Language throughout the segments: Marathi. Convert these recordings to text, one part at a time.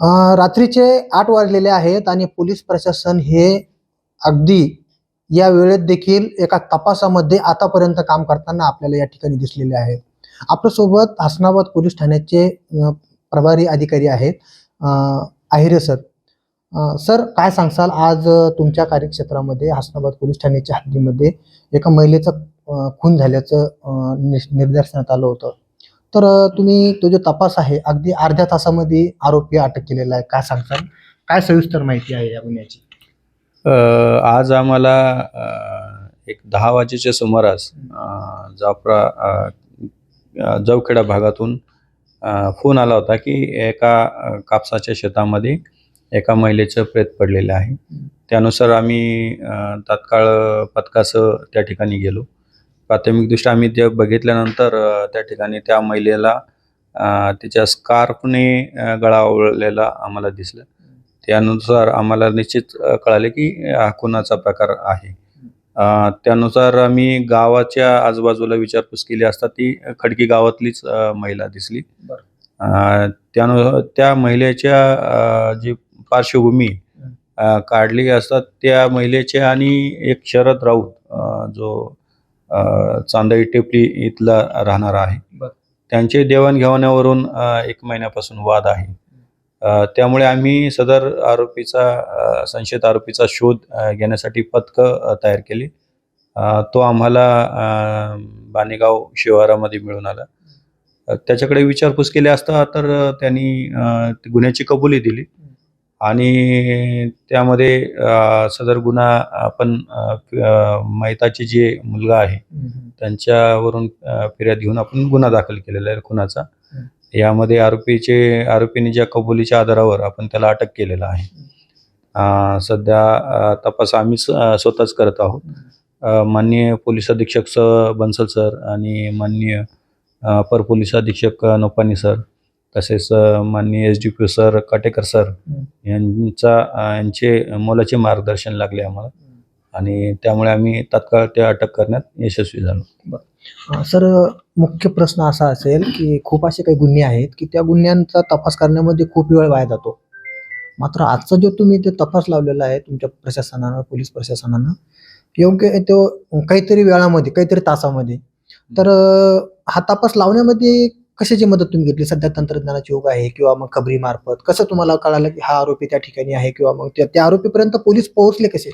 रात्रीचे आठ वाजलेले आहेत आणि पोलीस प्रशासन हे अगदी या वेळेत देखील एका तपासामध्ये आतापर्यंत काम करताना आपल्याला या ठिकाणी दिसलेले आहे आपल्यासोबत हसनाबाद पोलीस ठाण्याचे प्रभारी अधिकारी आहेत आहिरे सर. सर काय सांगसाल आज तुमच्या कार्यक्षेत्रामध्ये हसनाबाद पोलीस ठाण्याच्या हद्दीमध्ये एका महिलेचा खून झाल्याचं निश- निदर्शनात आलं होतं. तर तुम्ही तो जो तपास आहे अगदी अर्ध्या तासामध्ये आरोपी अटक केलेला आहे. काय सांगताल? काय सविस्तर माहिती आहे या गुन्ह्याची? आज आम्हाला एक दहा वाजेच्या सुमारास जाफरा जवखेडा भागातून फोन आला होता की एका कापसाच्या शेतामध्ये एका महिलेचं प्रेत पडलेलं आहे. त्यानुसार आम्ही तात्काळ पथकासह त्या ठिकाणी गेलो. प्राथमिकदृष्ट्या आम्ही ते बघितल्यानंतर त्या ठिकाणी त्या महिलेला तिच्या स्कार्फने अ, गळा आवळलेला आम्हाला दिसलं. त्यानुसार आम्हाला निश्चित कळाले की हा खुनाचा प्रकार आहे. त्यानुसार आम्ही गावाच्या आजूबाजूला विचारपूस केली असता ती खडकी गावातलीच महिला दिसली. त्यानु त्या महिलेच्या जी पार्श्वभूमी काढली असता त्या महिलेचे आणि एक शरद राऊत जो चांदई टेपली इथला राहणारा आहे. त्यांचे देवाणघेवाण्यावरून एक महिन्यापासून वाद आहे. त्यामुळे आम्ही सदर आरोपीचा संशयित आरोपीचा शोध घेण्यासाठी पथकं तयार केली. तो आम्हाला अ, बाणेगाव शिवारामध्ये मिळून आला. त्याच्याकडे विचारपूस केली असता तर त्यांनी गुन्ह्याची कबुली दिली. आणि त्यामध्ये सदर गुन्हा आपण मैताची जे मुलगा आहे त्यांच्यावरून फिर्याद घेऊन आपण गुन्हा दाखल केलेला आहे खुनाचा. यामध्ये आरोपीचे आरोपीने ज्या कबुलीच्या आधारावर आपण त्याला अटक केलेला आहे. सध्या तपास आम्ही स्वतःच करत आहोत. माननीय पोलीस अधीक्षक स बन्सल सर आणि माननीय अपर पोलीस अधीक्षक नोपानी सर तसेच माननीय S D P sir Katekar sir. यांचा यांचे मोलाचे मार्गदर्शन लागले आम्हाला. आणि त्यामुळे आम्ही तात्काळ ते अटक करण्यात यशस्वी झालो. सर मुख्य प्रश्न असा असेल की खूप असे काही गुन्हे आहेत की त्या गुन्ह्यांचा तपास करण्यामध्ये खूप वेळ वाया जातो. मात्र आजचा जो तुम्ही ते तपास लावलेला आहे तुमच्या प्रशासनानं पोलीस प्रशासनानं योग्य तो काहीतरी वेळामध्ये काहीतरी तासामध्ये. तर हा तपास लावण्यामध्ये कशाची मदत तुम्ही घेतली? सध्या तंत्रज्ञानाचे योग आहे किंवा मग खबरी मार्फत. कसं तुम्हाला कळालं की हा आरोपी त्या ठिकाणी आहे किंवा मग त्या त्या आरोपीपर्यंत पोलीस पोहोचले कसे?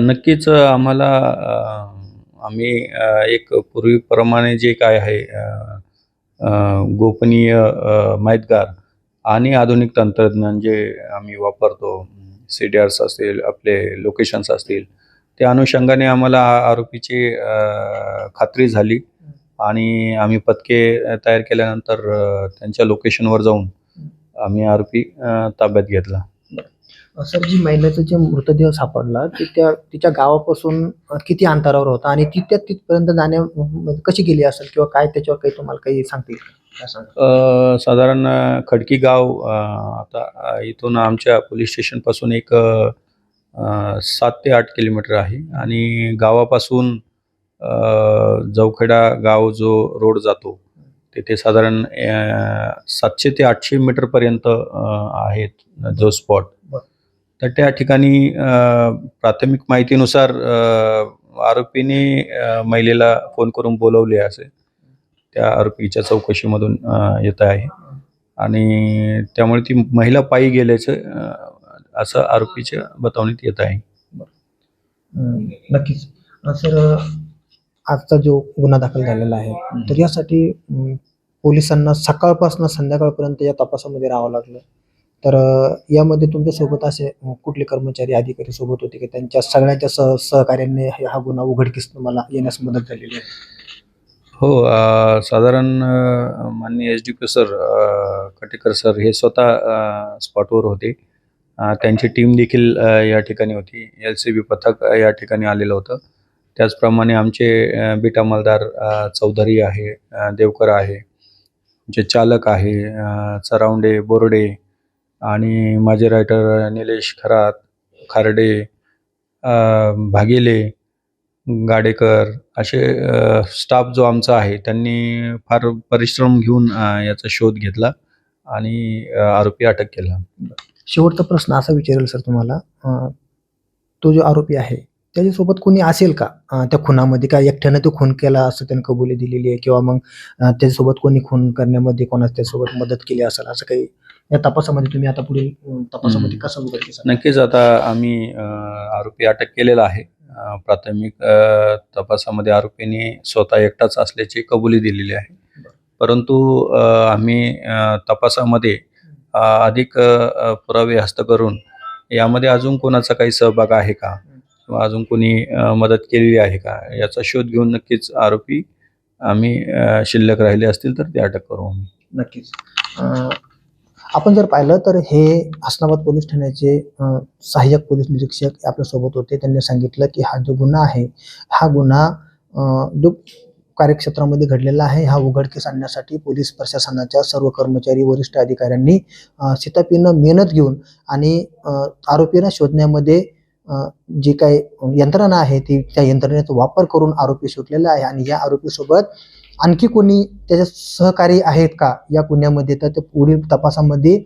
नक्कीच आम्हाला आम्ही एक पूर्वीप्रमाणे जे काय आहे गोपनीय माहितगार आणि आधुनिक तंत्रज्ञान जे आम्ही वापरतो सी डी आर्स असतील आपले लोकेशन्स असतील त्या अनुषंगाने आम्हाला आरोपीची खात्री झाली. आणि आम्ही पथके तयार केल्यानंतर त्यांच्या लोकेशनवर जाऊन आम्ही आरोपी ताब्यात घेतला. सर जी महिलेचा जे मृतदेह सापडला ते त्या तिच्या गावापासून किती अंतरावर होता? आणि ती त्या तिथपर्यंत जाण्या कशी गेली असेल? किंवा काय त्याच्यावर काही तुम्हाला काही सांगता येईल का? काय सांगा अ, साधारण खडकी गाव आता इथून आमच्या पोलीस स्टेशनपासून एक सात ते आठ किलोमीटर आहे. आणि गावापासून जवखेडा गाव जो रोड जातो तिथे साधारण सातशे ते आठशे मीटरपर्यंत आहेत जो स्पॉट. तर त्या ठिकाणी प्राथमिक माहितीनुसार आरोपीने महिलेला फोन करून बोलवले असे. त्या आरोपीच्या चौकशीमधून येत आहे. आणि त्यामुळे ती महिला पायी गेल्याचं असं आरोपीच्या बतावणीत येत आहे. नक्कीच. सर आजचा जो गुन्हा दाखल झालेला आहे तर यासाठी पोलिसांना सकाळपासून संध्याकाळपर्यंत या तपासामध्ये राहावं लागलं. तर यामध्ये तुमच्यासोबत असे कुठले कर्मचारी अधिकारी सोबत होते की त्यांच्या सगळ्यांच्या सह सहकार्याने हे- गुन्हा उघडकीस तुम्हाला येण्यास मदत झालेली आहे? हो साधारण अ, माननीय S D P sir Katekar sir हे स्वतः स्पॉटवर होते. त्यांची टीम देखील या ठिकाणी होती. एल सी बी पथक या ठिकाणी आलेलं होतं. त्याचप्रमाणे आमचे बिटा मलदार चौधरी आहे देवकर आहे जे चालक आहे अ, चरावंडे बोर्डे आणि माझे रायटर निलेश खरात खारडे भागिले गाडेकर असे स्टाफ जो आमचा आहे त्यांनी फार परिश्रम घेऊन याचा शोध घेतला आणि आरोपी अटक केला. शेवटचा प्रश्न असा विचारेल सर तुम्हाला. तो जो आरोपी आहे त्याच्यासोबत कोणी असेल का? त्या खुनामध्ये का एकट्यानं तो खून केला असं त्याने कबुली दिलेली आहे? किंवा मग त्याच्यासोबत कोणी खून करण्यामध्ये कोणा त्याच्यासोबत मदत केली असेल? असं काही या तपासामध्ये तुम्ही आता पुढील तपासामध्ये. कसं नक्कीच आता आम्ही आरोपी अटक केलेला आहे. प्राथमिक तपासामध्ये आरोपीने स्वतः एकटाच असल्याची कबुली दिलेली आहे. परंतु आम्ही तपासामध्ये अधिक पुरावे हस्त करून यामध्ये अजून कोणाचा काही सहभाग आहे का? किंवा अजून कोणी मदत केलेली आहे का? याचा शोध घेऊन नक्कीच आरोपी आम्ही शिल्लक राहिले असतील तर ते अटक करू आम्ही. नक्कीच. आपण जर पाहिलं तर हे हसनाबाद पोलीस ठाण्याचे सहाय्यक पोलीस निरीक्षक आपल्यासोबत होते. त्यांनी सांगितलं की हा जो गुन्हा आहे हा गुन्हा जो कार्यक्षेत्रामध्ये घडलेला आहे हा उघडकीस आणण्यासाठी पोलीस प्रशासनाच्या सर्व कर्मचारी वरिष्ठ अधिकाऱ्यांनी अं, शितापीनं मेहनत घेऊन आणि आरोपींना शोधण्यामध्ये जी काही यंत्रणा आहे ती त्या यंत्रणेचा वापर करून आरोपी सुटलेला आहे आणि या आरोपीसोबत आणखी कोणी त्याच्या सहकारी आहेत का या गुन्ह्यामध्ये? तर ते पुढील तपासामध्ये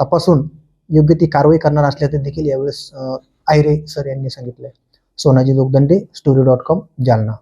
तपासून योग्य ती कारवाई करणार असल्याचं देखील यावेळेस आयरे सर यांनी सांगितलंय. Sonaji Jogdande story dot com Jalna.